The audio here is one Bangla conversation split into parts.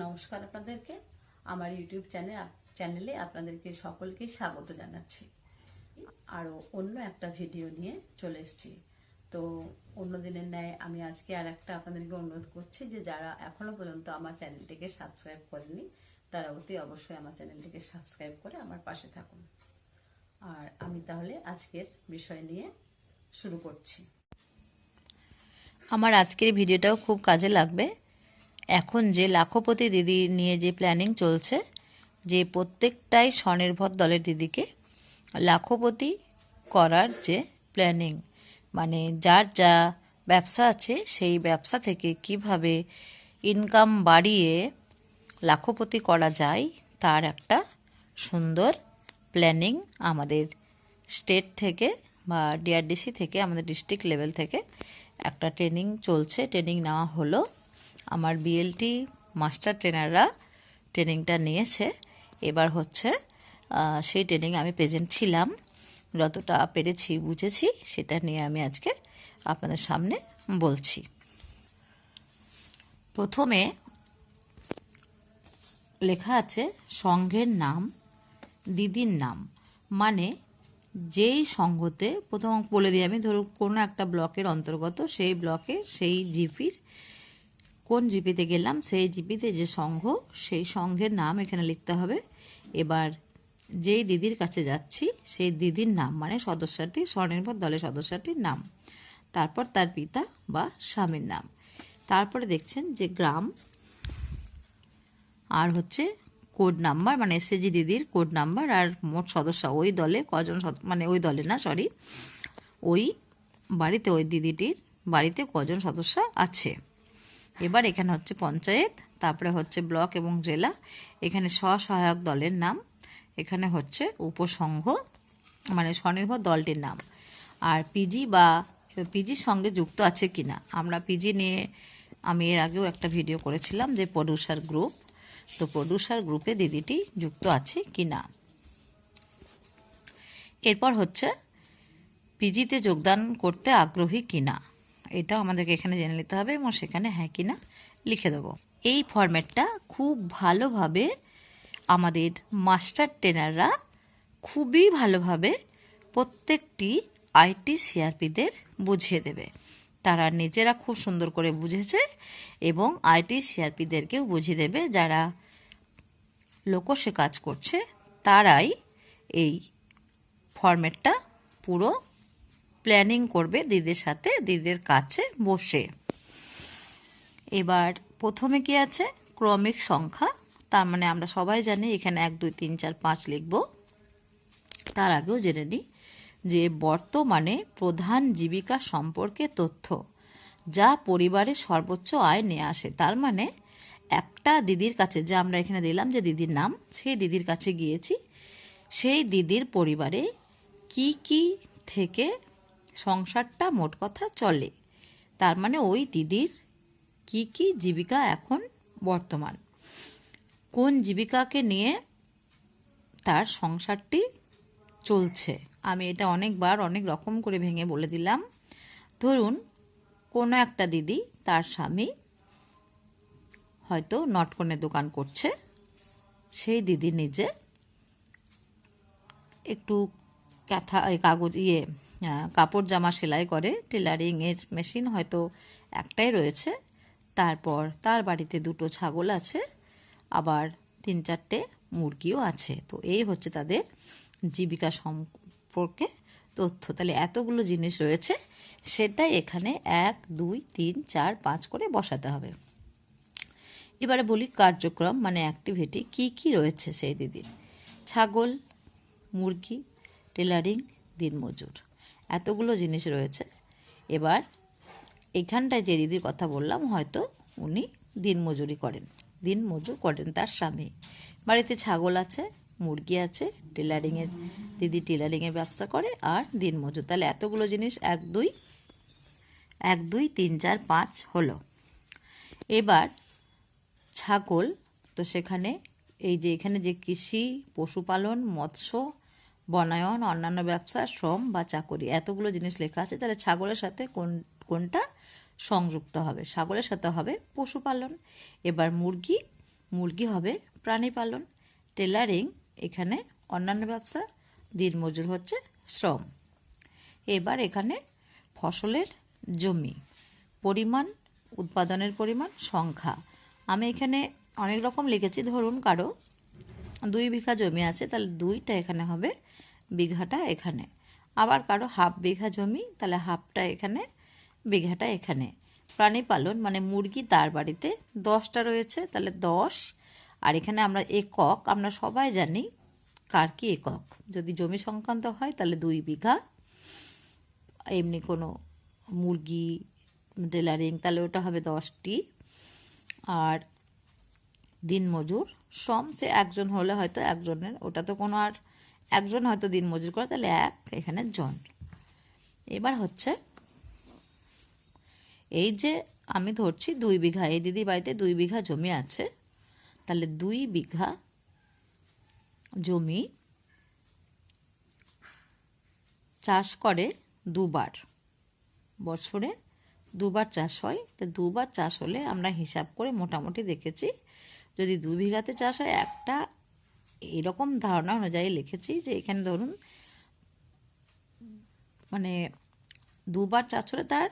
নমস্কার আপনাদেরকে। আমার ইউটিউব চ্যানেল, চ্যানেলে আপনাদেরকে সকলকে স্বাগত জানাচ্ছি। আরও অন্য একটা ভিডিও নিয়ে চলে এসেছি। তো অন্য দিনের ন্যায় আমি আজকে আর একটা আপনাদেরকে অনুরোধ করছি যে যারা এখনও পর্যন্ত আমার চ্যানেলটিকে সাবস্ক্রাইব করেনি তারা অতি অবশ্যই আমার চ্যানেলটিকে সাবস্ক্রাইব করে আমার পাশে থাকুন। আর আমি তাহলে আজকের বিষয় নিয়ে শুরু করছি। আমার আজকের ভিডিওটাও খুব কাজে লাগবে। এখন যে লাখপতি দিদি নিয়ে যে প্ল্যানিং চলছে, যে প্রত্যেকটাই স্বনির্ভর দলের দিদিকে লাখপতি করার যে প্ল্যানিং মানে যার যা ব্যবসা আছে সেই ব্যবসা থেকে কীভাবে ইনকাম বাড়িয়ে লাখপতি করা যায়, তার একটা সুন্দর প্ল্যানিং আমাদের স্টেট থেকে বা ডিআরডিসি থেকে, আমাদের ডিস্ট্রিক্ট লেভেল থেকে একটা ট্রেনিং চলছে। ট্রেনিং নেওয়া হলো। আমার বিএলটি মাস্টার ট্রেনাররা ট্রেনিংটা নিয়েছে। এবার হচ্ছে সেই ট্রেনিং আমি প্রেজেন্ট ছিলাম। যতটা পেরেছি, বুঝেছি, সেটা নিয়ে আমি আজকে আপনাদের সামনে বলছি। প্রথমে লেখা আছে সংঘের নাম, দিদির নাম। মানে যেই সংঘতে প্রথম বলে দিই আমি, ধরুন কোনো একটা ব্লকের অন্তর্গত, সেই ব্লকে সেই জিপির কোন জিপিতে গেলাম, সেই জিপিতে যে সংঘ সেই সংঘের নাম এখানে লিখতে হবে। এবার যেই দিদির কাছে যাচ্ছি, সেই দিদির নাম মানে সদস্যটি, স্বনির্ভর দলের সদস্যটির নাম। তারপর তার পিতা বা স্বামীর নাম। তারপরে দেখছেন যে গ্রাম আর হচ্ছে কোড নাম্বার মানে এসএজি দিদির কোড নাম্বার, আর মোট সদস্য ওই দলে, কজন মানে ওই দলে না সরি ওই বাড়িতে ওই দিদিটির বাড়িতে কজন সদস্য আছে। এবার এখানে হচ্ছে পঞ্চায়েত, তারপরে হচ্ছে ব্লক এবং জেলা। এখানে স্বসহায়ক দলের নাম, এখানে হচ্ছে উপসংঘ মানে স্বনির্ভর দলটির নাম। আর পিজি বা পিজির সঙ্গে যুক্ত আছে কিনা, আমরা পিজি নিয়ে আমি এর আগেও একটা ভিডিও করেছিলাম যে প্রডিউসার গ্রুপ তো প্রডিউসার গ্রুপে দিদিটি যুক্ত আছে কি না এরপর হচ্ছে পিজিতে যোগদান করতে আগ্রহী কিনা। এটা আমাদেরকে এখানে জেনে নিতে হবে এবং সেখানে হ্যাঁ কি না লিখে দেবো। এই ফরম্যাটটা খুব ভালোভাবে আমাদের মাস্টার ট্রেনাররা খুবই ভালোভাবে প্রত্যেকটি আইটি সিআরপিদের বুঝিয়ে দেবে। তারা নিজেরা খুব সুন্দর করে বুঝেছে এবং আইটি সিআরপিদেরকেও বুঝিয়ে দেবে যারা লোকসে কাজ করছে, তারাই এই ফরম্যাটটা পুরো প্ল্যানিং করবে দিদির সাথে, দিদির কাছে বসে। এবার প্রথমে কি আছে? ক্রমিক সংখ্যা। তার মানে আমরা সবাই জানি এখানে এক, দুই, তিন, চার, পাঁচ লিখব। তার আগেও জেনে নিই যে বর্তমানে প্রধান জীবিকা সম্পর্কে তথ্য যা পরিবারের সর্বোচ্চ আয় নিয়ে আসে। তার মানে একটা দিদির কাছে যে আমরা এখানে দিলাম যে দিদির নাম, সেই দিদির কাছে গিয়েছি। সেই দিদির পরিবারে কি কি থেকে সংসারটা মোট কথা চলে। তার মানে ওই দিদির কি কি জীবিকা এখন বর্তমান। কোন জীবিকাকে নিয়ে তার সংসারটি চলছে। আমি এটা অনেকবার অনেক রকম করে ভেঙে বলে দিলাম। ধরুন, কোনো একটা দিদি তার স্বামী হয়তো নটকনের দোকান করছে। সেই দিদি নিজে একটু এই কাগজ ইয়ে কাপড় জামা সেলাই করে টেলারিংয়ের মেশিন হয়তো একটাই রয়েছে। তারপর তার বাড়িতে দুটো ছাগল আছে, আবার তিন চারটে মুরগিও আছে। তো এই হচ্ছে তাদের জীবিকা সম্পর্কে তথ্য। তাহলে এতগুলো জিনিস রয়েছে, সেটাই এখানে এক, দুই, তিন, চার, পাঁচ করে বসাতে হবে। এবারে বলি কার্যক্রম মানে অ্যাক্টিভিটি কি কি রয়েছে সেই দিদির? ছাগল, মুরগি টেলারিং দিনমজুর। এতগুলো জিনিস রয়েছে। এবার এখানটায় যে দিদির কথা বললাম, হয়তো উনি দিনমজুরি করেন। দিন মজুর করেন তার স্বামী। বাড়িতে ছাগল আছে, মুরগি আছে, টেলারিংয়ের, দিদি টেলারিংয়ের ব্যবসা করে আর দিনমজুর তাহলে এতগুলো জিনিস এক দুই এক দুই, তিন, চার, পাঁচ হলো। এবার ছাগল, তো সেখানে এই যে এখানে যে কৃষি, পশুপালন, মৎস্য বনায়ন, অন্যান্য ব্যবসা, শ্রম বা চাকরি, এতগুলো জিনিস লেখা আছে। তাহলে ছাগলের সাথে কোন, কোনটা সংযুক্ত হবে? ছাগলের সাথে হবে পশুপালন, এবার মুরগি মুরগি হবে প্রাণী পালন টেলারিং, এখানে অন্যান্য ব্যবসা, দিনমজুর হচ্ছে শ্রম। এবার এখানে ফসলের জমি, পরিমাণ, উৎপাদনের পরিমাণ, সংখ্যা। আমি এখানে অনেক রকম লিখেছি, ধরুন কারও দুই বিঘা জমি আছে, তাহলে দুইটা এখানে হবে, বিঘাটা এখানে। আবার কারও হাফ বিঘা জমি, তাহলে হাফটা এখানে, বিঘাটা এখানে। প্রাণী পালন মানে মুরগি তার বাড়িতে, দশটা রয়েছে, তাহলে দশ। আর এখানে আমরা একক, আমরা সবাই জানি কার কি একক। যদি জমি সংক্রান্ত হয়, তাহলে দুই বিঘা। এমনি কোনো মুরগি টেলারিং তাহলে ওটা হবে দশটি। আর দিনমজুর শ্রম সে একজন হলে হয়তো একজনের, ওটা তো কোনো আর একজন হয়তো দিনমজুর করে, তাহলে এক, এখানে জন। এবার হচ্ছে, এই যে আমি ধরছি দুই বিঘা, এই দিদি বাড়িতে দুই বিঘা জমি আছে, তাহলে দুই বিঘা জমি চাষ করে দুবার। বছরে দুবার চাষ হয়, তো দুবার চাষ হলে আমরা হিসাব করে মোটামুটি দেখেছি যদি দু বিঘাতে চাষ হয়, একটা এরকম ধারণা অনুযায়ী লিখেছি যে এখানে ধরুন মানে দুবার চাষ হলে তার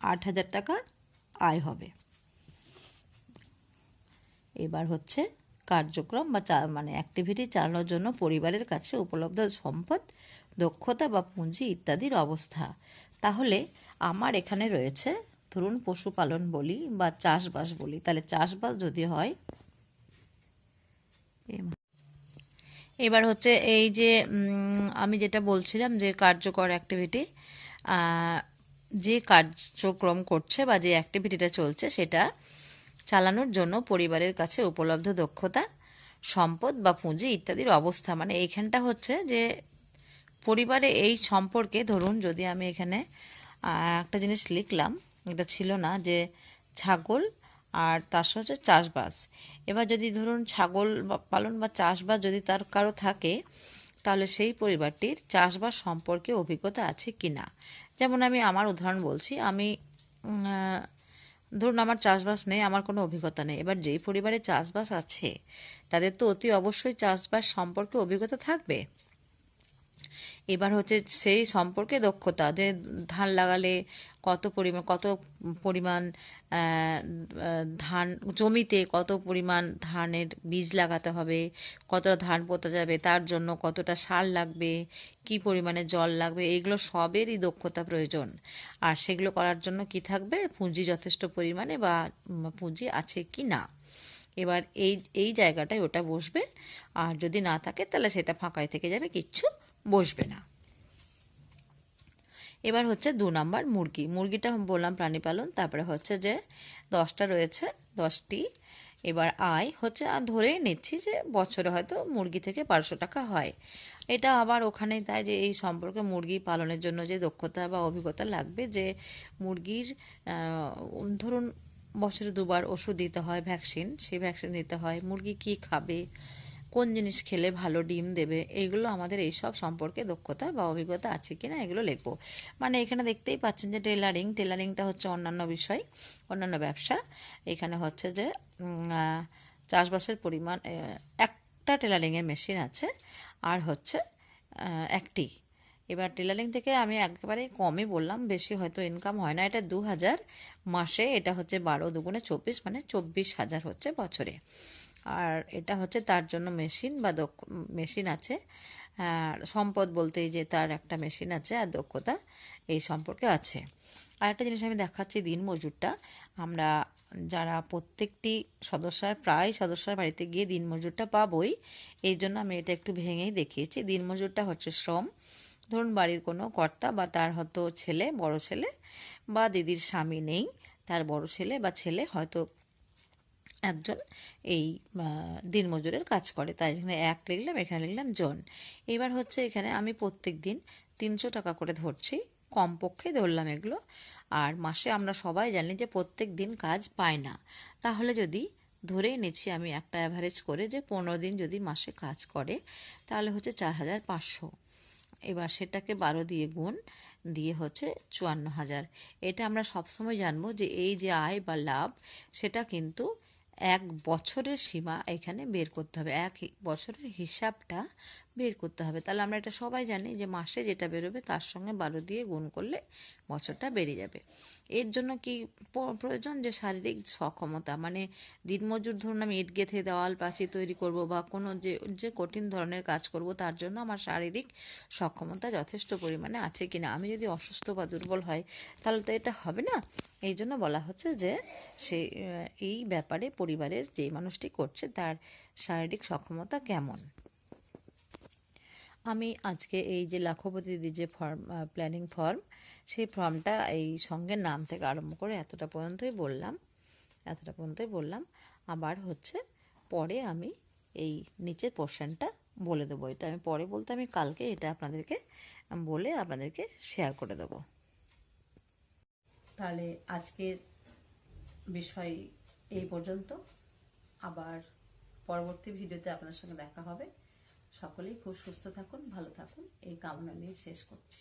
আট হাজার টাকা আয় হবে। এবার হচ্ছে কার্যক্রম বা চা মানে অ্যাক্টিভিটি চালানোর জন্য পরিবারের কাছে উপলব্ধ সম্পদ, দক্ষতা বা পুঁজি ইত্যাদির অবস্থা। তাহলে আমার এখানে রয়েছে, ধরুন পশুপালন বলি বা চাষবাস বলি, তাহলে চাষবাস যদি হয় এবার হচ্ছে এই যে আমি যেটা বলছিলাম যে কার্যকর অ্যাক্টিভিটি যে কার্যক্রম করছে বা যে অ্যাক্টিভিটিটা চলছে সেটা চালানোর জন্য পরিবারের কাছে উপলব্ধ দক্ষতা, সম্পদ বা পুঁজি ইত্যাদির অবস্থা। মানে এইখানটা হচ্ছে যে পরিবারে এই সম্পর্কে ধরুন যদি আমি এখানে একটা জিনিস লিখলাম, এটা ছিল না যে ছাগল আর তার সাথে হচ্ছে চাষবাস। এবার যদি ধরুন ছাগল পালন বা চাষবাস যদি তার কারও থাকে, তাহলে সেই পরিবারটির চাষবাস সম্পর্কে অভিজ্ঞতা আছে কি না যেমন আমি আমার উদাহরণ বলছি, আমি ধরুন আমার চাষবাস নেই, আমার কোনো অভিজ্ঞতা নেই। এবার যেই পরিবারে চাষবাস আছে, তাদের তো অতি অবশ্যই চাষবাস সম্পর্কে অভিজ্ঞতা থাকবে। এবার হচ্ছে সেই সম্পর্কে দক্ষতা, যে ধান লাগালে কত পরিমাণ কত পরিমাণ ধান, জমিতে কত পরিমাণ ধানের বীজ লাগাতে হবে, কতটা ধান পোতা যাবে, তার জন্য কতটা সার লাগবে, কি পরিমাণে জল লাগবে, এগুলো সবেরই দক্ষতা প্রয়োজন। আর সেগুলো করার জন্য কি থাকবে? পুঁজি যথেষ্ট পরিমাণে বা পুঁজি আছে কি না? এবার এই এই জায়গাটায় ওটা বসবে। আর যদি না থাকে, তাহলে সেটা ফাঁকায় থেকে যাবে, কিচ্ছু বসবে না। এবার হচ্ছে দু নম্বর মুরগি। মুরগিটা বললাম প্রাণী পালন তারপরে হচ্ছে যে দশটা রয়েছে, দশটি। এবার আয় হচ্ছে, আর ধরেই নিচ্ছি যে বছরে হয়তো মুরগি থেকে বারোশো টাকা হয়। এটা আবার ওখানেই তাই যে এই সম্পর্কে মুরগি পালনের জন্য যে দক্ষতা বা অভিজ্ঞতা লাগবে যে মুরগির ধরুন বছরে দুবার ওষুধ দিতে হয় ভ্যাকসিন, সেই ভ্যাকসিন দিতে হয়। মুরগি কি খাবে? কোন জিনিস খেলে ভালো ডিম দেবে এইগুলো আমাদের এই সব সম্পর্কে দক্ষতা বা অভিজ্ঞতা আছে কি না এগুলো লিখব। মানে এখানে দেখতেই পাচ্ছেন যে টেলারিং টেলারিংটা হচ্ছে অন্যান্য বিষয়, অন্যান্য ব্যবসা। এখানে হচ্ছে যে চাষবাসের পরিমাণ একটা টেলারিংয়ের মেশিন আছে, আর হচ্ছে একটি। এবার টেলারিং থেকে আমি একেবারে কমই বললাম, বেশি হয়তো ইনকাম হয় না। এটা দু হাজার মাসে এটা হচ্ছে বারো দুগুণে চব্বিশ মানে চব্বিশ হাজার হচ্ছে বছরে। আর এটা হচ্ছে তার জন্য মেশিন বা দক্ষ, মেশিন আছে। আর সম্পদ বলতে যে তার একটা মেশিন আছে আর দক্ষতা এই সম্পর্কে আছে। আর একটা জিনিস আমি দেখাচ্ছি দিন মজুরটা। আমরা যারা প্রত্যেকটি সদস্যার, প্রায় সদস্যার বাড়িতে গিয়ে দিন মজুরটা পাবই, এই জন্য আমি এটা একটু ভেঙেই দেখিয়েছি। দিন মজুরটা হচ্ছে শ্রম। ধরুন বাড়ির কোনো কর্তা বা তার হয়তো ছেলে, বড় ছেলে বা দিদির স্বামী নেই, তার বড় ছেলে বা ছেলে হয়তো একজন এই দিনমজুরের কাজ করে। তাই এখানে এক লিখলাম, এখানে লিখলাম জন। এবার হচ্ছে এখানে আমি প্রত্যেক দিন তিনশো টাকা করে ধরছি, কমপক্ষে ধরলাম এগুলো। আর মাসে আমরা সবাই জানি যে প্রত্যেক দিন কাজ পায় না। তাহলে যদি ধরেই নিচ্ছি আমি একটা অ্যাভারেজ করে যে পনেরো দিন যদি মাসে কাজ করে, তাহলে হচ্ছে চার হাজার পাঁচশো। এবার সেটাকে বারো দিয়ে গুণ, দিয়ে হচ্ছে চুয়ান্ন হাজার। এটা আমরা সবসময় জানব যে এই যে আয় বা লাভ, সেটা কিন্তু এক বছরের সীমা এখানে বের করতে হবে। এক বছরের হিসাবটা বের করতে হবে। তাহলে আমরা এটা সবাই জানি যে মাসে যেটা বেরোবে তার সঙ্গে বারো দিয়ে গুণ করলে বছরটা বেরিয়ে যাবে। এর জন্য কি প্রয়োজন? যে শারীরিক সক্ষমতা। মানে দিনমজুর ধরুন আমি ইট গেঁথে দেওয়াল প্রাচীর তৈরি করব বা কোনো যে যে কঠিন ধরনের কাজ করব তার জন্য আমার শারীরিক সক্ষমতা যথেষ্ট পরিমাণে আছে কিনা? আমি যদি অসুস্থ বা দুর্বল হয় তাহলে তো এটা হবে না? এই জন্য বলা হচ্ছে যে আহ, এই ব্যাপারে পরিবারের যে মানুষটি করছে তার শারীরিক সক্ষমতা কেমন? আমি আজকে এই যে লাখপতি যে ফর্ম প্ল্যানিং ফর্ম সেই ফর্মটা এই সঙ্গে নাম থেকে আরম্ভ করে এতটা পর্যন্তই বললাম, এতটা পর্যন্তই বললাম। আবার হচ্ছে পরে আমি এই নিচের পোর্শনটা বলে দেবো। এটা আমি পরে বলতে, আমি কালকে এটা আপনাদেরকে বলে আপনাদেরকে শেয়ার করে দেবো। তাহলে আজকের বিষয় এই পর্যন্ত। আবার পরবর্তী ভিডিওতে আপনাদের সঙ্গে দেখা হবে। সকলেই খুব সুস্থ থাকুন ভালো থাকুন। এই কামনা নিয়ে শেষ করছি।